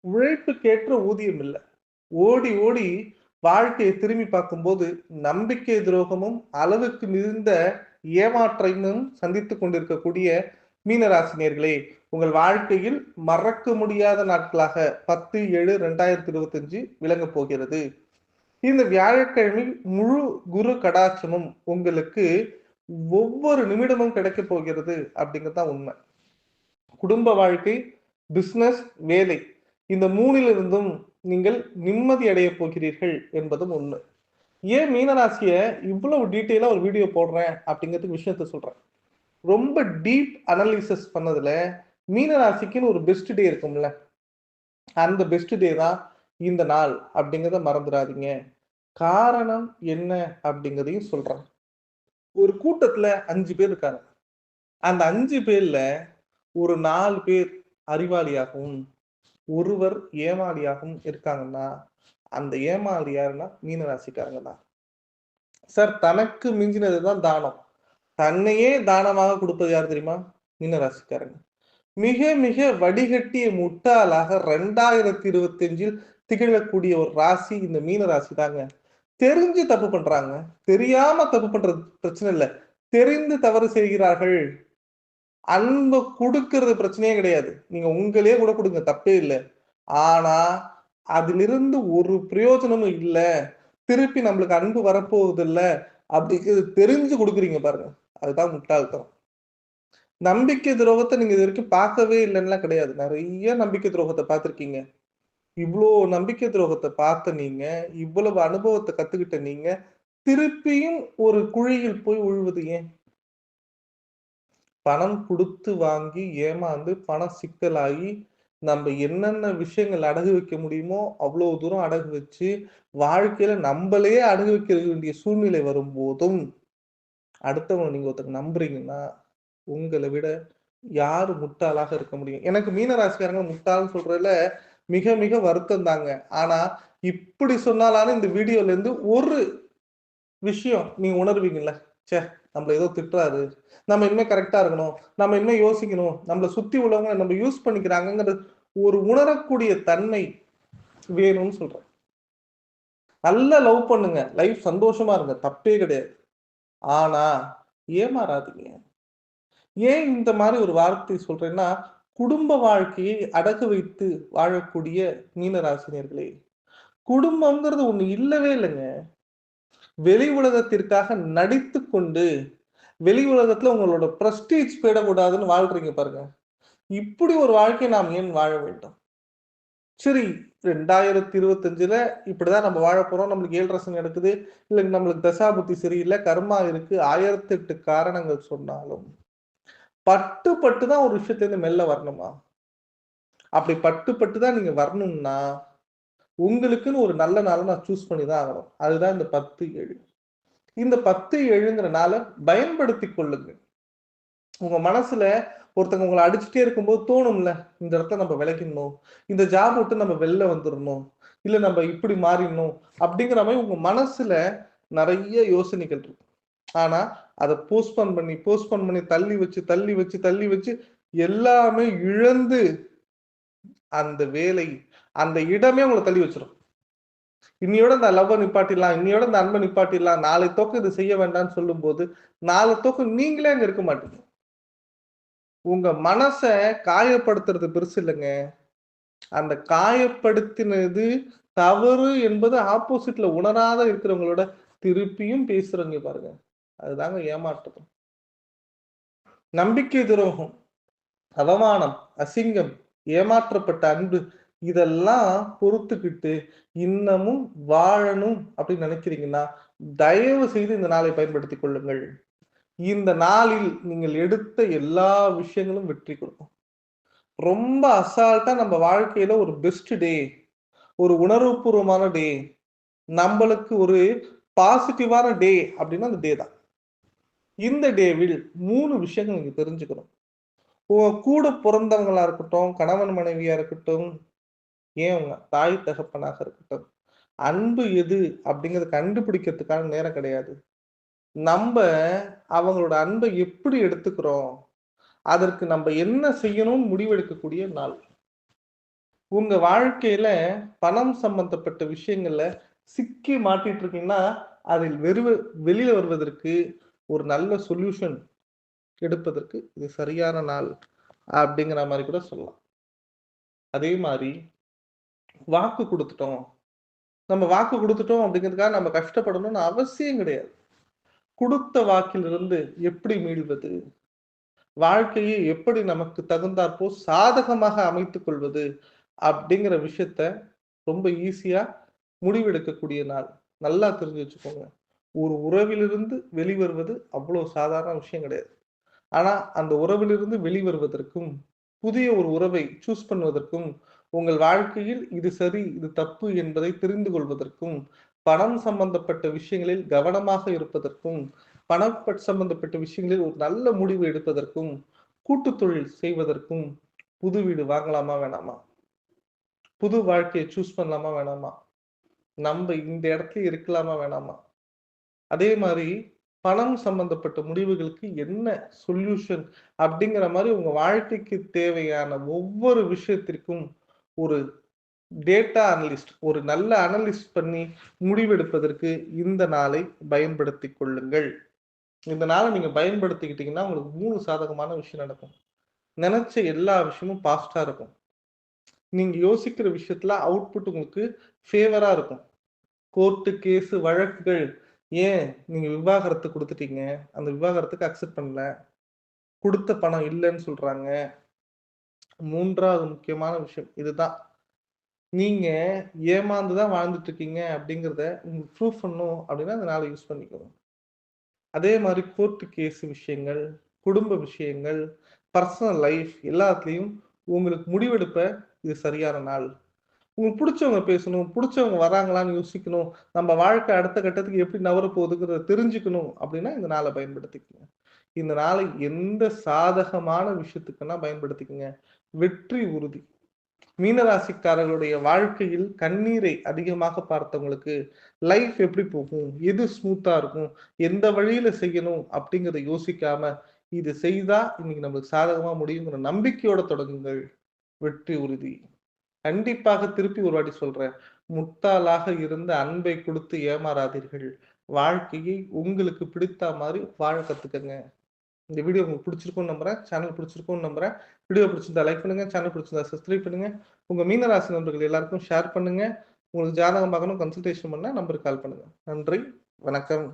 உழைப்புக்கேற்ற ஊதியம் இல்லை. ஓடி ஓடி வாழ்க்கையை திரும்பி பார்க்கும்போது நம்பிக்கை துரோகமும் அளவுக்கு மிகுந்த ஏமாற்றமும் சந்தித்து கொண்டிருக்கக்கூடிய மீனராசினியர்களே உங்கள் வாழ்க்கையில் மறக்க முடியாத நாட்களாக பத்து ஏழு ரெண்டாயிரத்தி இருபத்தஞ்சு விளங்க போகிறது. இந்த வியாழக்கிழமை முழு குரு கடாட்சமும் உங்களுக்கு ஒவ்வொரு நிமிடமும் கிடைக்க போகிறது அப்படிங்கிறது உண்மை. குடும்ப வாழ்க்கை பிஸ்னஸ் வேலை இந்த மூணிலிருந்தும் நீங்கள் நிம்மதி அடைய போகிறீர்கள் என்பதும் ஒன்று ஏன் மீனராசிய இவ்வளவு டீட்டெயிலா ஒரு வீடியோ போடுறேன் அப்படிங்கிறதுக்கு விஷயத்த சொல்றேன். ரொம்ப டீப் அனலிசஸ் பண்ணதுல மீனராசிக்குன்னு ஒரு பெஸ்ட் டே இருக்கும்ல. அந்த பெஸ்ட் டே தான் இந்த நாள் அப்படிங்கிறத மறந்துடாதீங்க. காரணம் என்ன அப்படிங்கிறதையும் சொல்றேன். ஒரு கூட்டத்துல அஞ்சு பேர் இருக்காங்க. அந்த அஞ்சு பேர்ல ஒரு நாலு பேர் அறிவாளியாகவும் ஒருவர் ஏமாளியாகவும் இருக்காங்கன்னா அந்த ஏமாளி யாருன்னா? மீனராசிக்காரங்க தான் சார் தனக்கு மிஞ்சினது தான் தானம். தன்னையே தானமாக கொடுப்பது யார் தெரியுமா? மீனராசிக்காரங்க. மிக மிக வடிகட்டிய முட்டாளாக ரெண்டாயிரத்தி இருபத்தி அஞ்சில் திகழக்கூடிய ஒரு ராசி இந்த மீன ராசி தாங்க தெரிஞ்சு தப்பு பண்றாங்க. தெரியாம தப்பு பண்றது பிரச்சனை இல்லை. தெரிந்து தவறு செய்கிறார்கள். அன்பு கொடுக்கறது பிரச்சனையே கிடையாது. நீங்க உங்களே கூட கொடுங்க தப்பே இல்லை. ஆனா அதிலிருந்து ஒரு பிரயோஜனமும் இல்லை. திருப்பி நம்மளுக்கு அன்பு வரப்போகுது இல்லை அப்படிங்கிறது தெரிஞ்சு கொடுக்குறீங்க பாருங்க. அதுதான் முட்டாள்தனம். நம்பிக்கை துரோகத்தை நீங்க இது வரைக்கும் பார்க்கவே இல்லைன்னா கிடையாது. நிறைய நம்பிக்கை துரோகத்தை பார்த்துருக்கீங்க. இவ்வளோ நம்பிக்கை துரோகத்தை பார்த்த நீங்க இவ்வளவு அனுபவத்தை கத்துக்கிட்ட நீங்க திருப்பியும் ஒரு குழியில் போய் உழுவது ஏன்? பணம் கொடுத்து வாங்கி ஏமாந்து பணம் சிக்கலாகி நம்ம என்னென்ன விஷயங்கள் அடகு வைக்க முடியுமோ அவ்வளோ தூரம் அடகு வச்சு வாழ்க்கையில நம்மளே அடகு வைக்க வேண்டிய சூழ்நிலை வரும்போதும் அடுத்தவங்க நீங்க ஒருத்தங்க நம்புறீங்கன்னா உங்களை விட யார் முட்டாளாக இருக்க முடியும்? எனக்கு மீனராசிக்காரங்க முட்டாள்னு சொல்றதுல மிக மிக வருத்தம் தாங்க. ஆனா இப்படி சொன்னாலான இந்த வீடியோல இருந்து ஒரு விஷயம் நீங்க உணர்வீங்கல்ல? சே நம்மள ஏதோ திட்டுறாரு. நம்ம இனிமே கரெக்டா இருக்கணும். நம்ம இனிமே யோசிக்கணும். நம்மளை சுத்தி உள்ளவங்க நம்ம யூஸ் பண்ணிக்கிறாங்கிறது ஒரு உணரக்கூடிய தன்மை வேணும்னு சொல்றேன். நல்லா லவ் பண்ணுங்க. லைஃப் சந்தோஷமா இருங்க. தப்பே கிடையாது. ஆனா ஏமாறாதீங்க. ஏன் இந்த மாதிரி ஒரு வார்த்தை சொல்றேன்னா குடும்ப வாழ்க்கையை அடகு வைத்து வாழக்கூடிய மீனராசினியர்களே குடும்பம்ங்கிறது ஒண்ணு இல்லவே இல்லைங்க. வெளி உலகத்திற்காக நடித்து கொண்டு வெளி உலகத்துல உங்களோட பிரஸ்டீஜ் போயிடக்கூடாதுன்னு வாழ்றீங்க பாருங்க. இப்படி ஒரு வாழ்க்கையை நாம் ஏன் வாழ வேண்டும்? சரி ரெண்டாயிரத்தி இருபத்தஞ்சுல இப்படிதான் நம்ம வாழ போறோம். நம்மளுக்கு ஏழு ரசம் நடக்குது. இல்லை நம்மளுக்கு தசாபுத்தி சரியில்லை. கர்மா இருக்கு. ஆயிரத்தி எட்டு காரணங்கள் சொன்னாலும் பட்டு பட்டு தான் ஒரு விஷயத்துல மெல்ல வரணுமா? அப்படி பட்டு பட்டு தான் நீங்க வரணும்னா உங்களுக்குன்னு ஒரு நல்ல நாளை நான் சூஸ் பண்ணி தான் ஆகணும். அதுதான் இந்த பத்து ஏழு. இந்த பத்து ஏழுங்கிற நாளை பயன்படுத்தி கொள்ளுங்க உங்க மனசுல ஒருத்தங்க உங்களை அடிச்சுட்டே இருக்கும்போது தோணும்ல இந்த இடத்த நம்ம விளக்கிடணும் இந்த ஜாப் விட்டு நம்ம வெளில வந்துடணும் இல்ல நம்ம இப்படி மாறிடணும் அப்படிங்கிற மாதிரி உங்க மனசுல நிறைய யோசனைகள் இருக்கும். ஆனா அதை போஸ்ட்போன் பண்ணி போஸ்ட்போன் பண்ணி தள்ளி வச்சு தள்ளி வச்சு தள்ளி வச்சு எல்லாமே இழந்து அந்த வேலை அந்த இடமே உங்களை தள்ளி வச்சிடும் இன்னையோட இந்த லவ்வை நிப்பாட்டிடலாம் இன்னையோட இந்த அன்பை நிப்பாட்டிடலாம் நாளை தோக்கம் இது செய்ய வேண்டாம்னு சொல்லும் போது நாளை தோக்கம் நீங்களே அங்க இருக்க மாட்டீங்க. உங்க மனச காயப்படுத்துறது பெருசு இல்லைங்க. அந்த காயப்படுத்தினது தவறு என்பது ஆப்போசிட்ல உணராத இருக்கிறவங்களோட திருப்பியும் பேசுறவங்க பாருங்க. அதுதாங்க ஏமாற்றம் நம்பிக்கை துரோகம் அவமானம் அசிங்கம் ஏமாற்றப்பட்ட அன்பு இதெல்லாம் பொறுத்துக்கிட்டு இன்னமும் வாழணும் அப்படின்னு நினைக்கிறீங்கன்னா தயவு செய்து இந்த நாளை பயன்படுத்தி கொள்ளுங்கள். இந்த நாளில் நீங்கள் எடுத்த எல்லா விஷயங்களும் வெற்றி கொடுக்கும். ரொம்ப அசால்ட்டா நம்ம வாழ்க்கையில ஒரு பெஸ்ட் டே ஒரு உணர்வுபூர்வமான டே நம்மளுக்கு ஒரு பாசிட்டிவான டே அப்படின்னா அந்த டே தான். இந்த டேவில் மூணு விஷயங்கள் நீங்க தெரிஞ்சுக்கணும். கூட பிறந்தவங்களா இருக்கட்டும் கணவன் மனைவியா இருக்கட்டும் ஏன் அவங்க தாய் தகப்பனாக இருக்கட்டும். அன்பு எது அப்படிங்கிறத கண்டுபிடிக்கிறதுக்கான நேரம் கிடையாது. நம்ம அவங்களோட அன்பை எப்படி எடுத்துக்கிறோம்? அதற்கு நம்ம என்ன செய்யணும்னு முடிவெடுக்கக்கூடிய நாள். உங்க வாழ்க்கையில பணம் சம்பந்தப்பட்ட விஷயங்கள்ல சிக்கி மாட்டிட்டு இருக்கீங்கன்னா, அதில் வெறுவ வெளியில வருவதற்கு ஒரு நல்ல சொல்யூஷன் எடுப்பதற்கு இது சரியான நாள் அப்படிங்கிற மாதிரி கூட சொல்லலாம். அதே மாதிரி வாக்கு கொடுத்துட்டோம் நம்ம வாக்கு கொடுத்துட்டோம் அப்படிங்கிறதுக்காக நம்ம கஷ்டப்படணும்னு அவசியம் கிடையாது. கொடுத்த வாக்கிலிருந்து எப்படி மீள்வது? வாழ்க்கையை எப்படி நமக்கு தகுந்தாற்போல் சாதகமாக அமைத்து கொள்வது? அப்படிங்கிற விஷயத்த ரொம்ப ஈஸியா முடிவெடுக்கக்கூடிய நாள். நல்லா தெரிஞ்சு வச்சுக்கோங்க. ஒரு உறவிலிருந்து வெளிவருவது அவ்வளோ சாதாரண விஷயம் கிடையாது. ஆனா, அந்த உறவிலிருந்து வெளிவருவதற்கும், புதிய ஒரு உறவை சூஸ் பண்ணுவதற்கும், உங்கள் வாழ்க்கையில் இது சரி, இது தப்பு என்பதை தெரிந்து கொள்வதற்கும், பணம் சம்பந்தப்பட்ட விஷயங்களில் கவனமாக இருப்பதற்கும், பணம் பட் சம்பந்தப்பட்ட விஷயங்களில் ஒரு நல்ல முடிவு எடுப்பதற்கும், கூட்டு தொழில் செய்வதற்கும், புது வீடு வாங்கலாமா? வேணாமா? புது வாழ்க்கையை சூஸ் பண்ணலாமா? வேணாமா? நம்ம இந்த இடத்துல இருக்கலாமா? வேணாமா? அதே மாதிரி பணம் சம்பந்தப்பட்ட முடிவுகளுக்கு என்ன சொல்யூஷன் அப்படிங்கிற மாதிரி உங்க வாழ்க்கைக்கு தேவையான ஒவ்வொரு விஷயத்திற்கும் ஒரு டேட்டா அனலிஸ்ட் ஒரு நல்ல அனலிஸ்ட் பண்ணி முடிவெடுப்பதற்கு இந்த நாளை பயன்படுத்தி கொள்ளுங்கள். இந்த நாளை நீங்கள் பயன்படுத்திக்கிட்டீங்கன்னா, உங்களுக்கு மூணு சாதகமான விஷயம் நடக்கும். நினைச்ச எல்லா விஷயமும் பாஸ்டாக இருக்கும். நீங்கள் யோசிக்கிற விஷயத்தில் அவுட்புட் உங்களுக்கு ஃபேவராக இருக்கும். கோர்ட்டு, கேஸு வழக்குகள் ஏன் நீங்கள் விவாகரத்து கொடுத்துட்டீங்க அந்த விவாகரத்துக்கு அக்செப்ட் பண்ணல. கொடுத்த பணம் இல்லைன்னு சொல்கிறாங்க மூன்றாவது முக்கியமான விஷயம் இதுதான். நீங்க ஏமாந்து தான் வாழ்ந்துட்டு இருக்கீங்க அப்படிங்கிறத உங்களுக்கு ப்ரூஃப் பண்ணும் அப்படின்னா, இந்த யூஸ் பண்ணிக்கோங்க. அதே மாதிரி கோர்ட்டு கேஸ் விஷயங்கள், குடும்ப விஷயங்கள், பர்சனல் லைஃப் எல்லாத்துலேயும் உங்களுக்கு முடிவெடுப்ப இது சரியான நாள். உங்களுக்கு பிடிச்சவங்க பேசணும், பிடிச்சவங்க வராங்களான்னு யோசிக்கணும். நம்ம வாழ்க்கை அடுத்த கட்டத்துக்கு எப்படி நவர போகுதுங்கிறத தெரிஞ்சுக்கணும் அப்படின்னா, இந்த நாளை பயன்படுத்திக்கங்க. இந்த நாளை எந்த சாதகமான விஷயத்துக்குன்னா பயன்படுத்திக்கங்க. வெற்றி உறுதி. மீனராசிக்காரர்களுடைய வாழ்க்கையில் கண்ணீரை அதிகமாக பார்த்தவங்களுக்கு, லைஃப் எப்படி போகும்? எது ஸ்மூத்தா இருக்கும்? எந்த வழியில செய்யணும்? அப்படிங்கிறத யோசிக்காம, இது செய்தா இன்னைக்கு நம்மளுக்கு சாதகமா முடியுங்கிற நம்பிக்கையோட தொடங்குங்கள். வெற்றி உறுதி. கண்டிப்பாக திருப்பி ஒரு வாட்டி சொல்றேன். முட்டாளாக இருந்த அன்பை கொடுத்து ஏமாறாதீர்கள். வாழ்க்கையை உங்களுக்கு பிடித்தா மாதிரி வாழ கத்துக்கங்க. இந்த வீடியோ உங்களுக்கு பிடிச்சிருக்கும்னு நம்புறேன். சேனல் பிடிச்சிருக்கும்னு நம்புறேன். வீடியோ பிடிச்சிருந்தா லைக் பண்ணுங்க. சேனல் பிடிச்சிருந்தா சப்ஸ்கிரைப் பண்ணுங்க. உங்க மீனராசி நண்பர்கள் எல்லாருக்கும் ஷேர் பண்ணுங்க. உங்களுக்கு ஜாதகம் பார்க்கணும், கன்சல்டேஷன் பண்ண நம்பருக்கு கால் பண்ணுங்க. நன்றி, வணக்கம்.